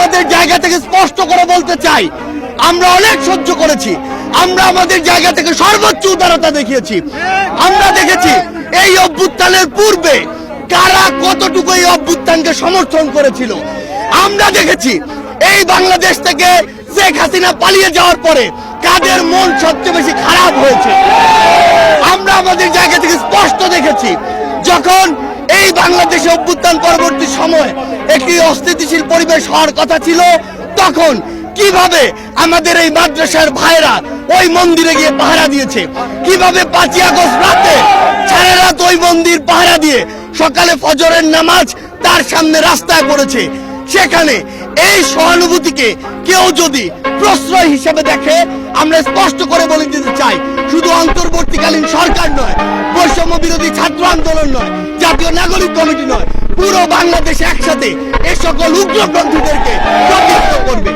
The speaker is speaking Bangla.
আমাদের জায়গা থেকে স্পষ্ট করে বলতে চাই, আমরা অনেক সহ্য করেছি। আমরা আমাদের জায়গা থেকে সর্বোচ্চ উদারতা দেখিয়েছি। আমরা দেখেছি এই অভ্যুত্থানের পূর্বে কারা কতটুকু এই অভ্যুত্থানকে সমর্থন করেছিল। আমরা দেখেছি এই বাংলাদেশ থেকে শেখ হাসিনা পালিয়ে যাওয়ার পরে কাদের মন সবচেয়ে বেশি খারাপ হয়েছে। আমরা আমাদের জায়গা থেকে স্পষ্ট দেখেছি, যখন এই বাংলাদেশে অভ্যুত্থান পরবর্তী সময় একটি অস্থিতিশীল পরিবেশ হওয়ার কথা ছিল, তখন কীভাবে আমাদের এই মাদ্রাসার ভাইরা ওই মন্দিরে গিয়ে পাহারা দিয়েছে? কীভাবে পাঁচই আগস্ট রাতে সারা রাত ওই মন্দির পাহারা দিয়ে সকালে ফজরের নামাজ তার সামনে রাস্তায় পড়েছে? সেখানে এই সহানুভূতিকে কেউ যদি প্রশ্রয় হিসেবে দেখে, আমরা স্পষ্ট করে বলে দিতে চাই, শুধু অন্তর্বর্তীকালীন সরকার নয়, বৈষম্য বিরোধী ছাত্র আন্দোলন নয়, জাতীয় নাগরিক কমিটি নয় পুরো বাংলাদেশ একসাথে এ সকল উগ্রপন্থীদেরকে করবে।